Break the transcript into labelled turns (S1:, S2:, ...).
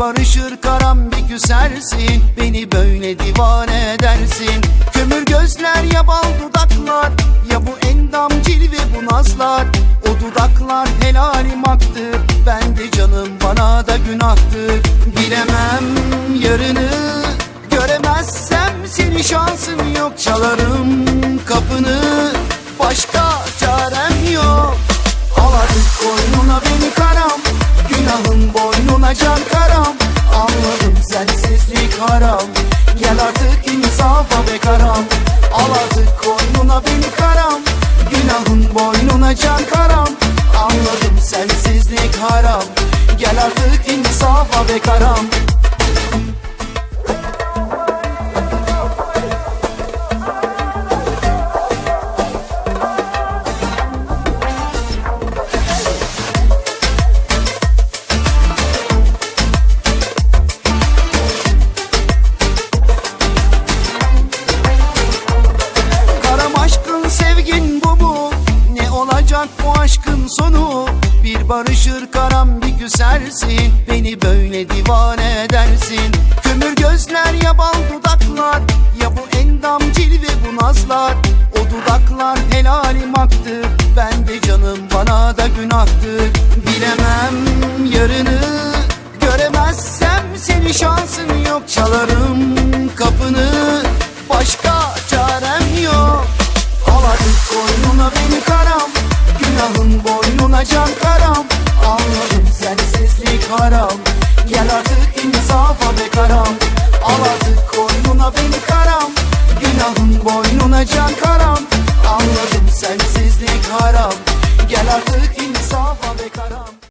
S1: barışır karam bir küsersin Beni böyle divane edersin. Kömür gözler ya bal dudaklar Ya bu endam cilve bu nazlar. O dudaklar helalim aktır Ben de canım bana da günahtır. Bilemem yarını Göremezsem seni şansım yok. Çalarım kapını Başka çarem yok. Al artık koynuna beni karam can karam Anladım sensizlik haram. Gel artık insafa be karam. Al artık koynuna beni karam. Günahın boynuna can karam. Anladım sensizlik haram. Gel artık insafa be Karam sonu? Bir barışır karam bir küsersin. Beni böyle divane edersin. Kömür gözler ya bal dudaklar. Ya bu endam cilve bu nazlar. O dudaklar helalim aktır Ben de canım bana da günahtır. Bilemem yarını Göremezsem seni şansın yok. Çalarım insafa be karam. Al artık koynuna beni karam. Günahın boynuna can karam. Anladım sensizlik haram. Gel artık insafa be karam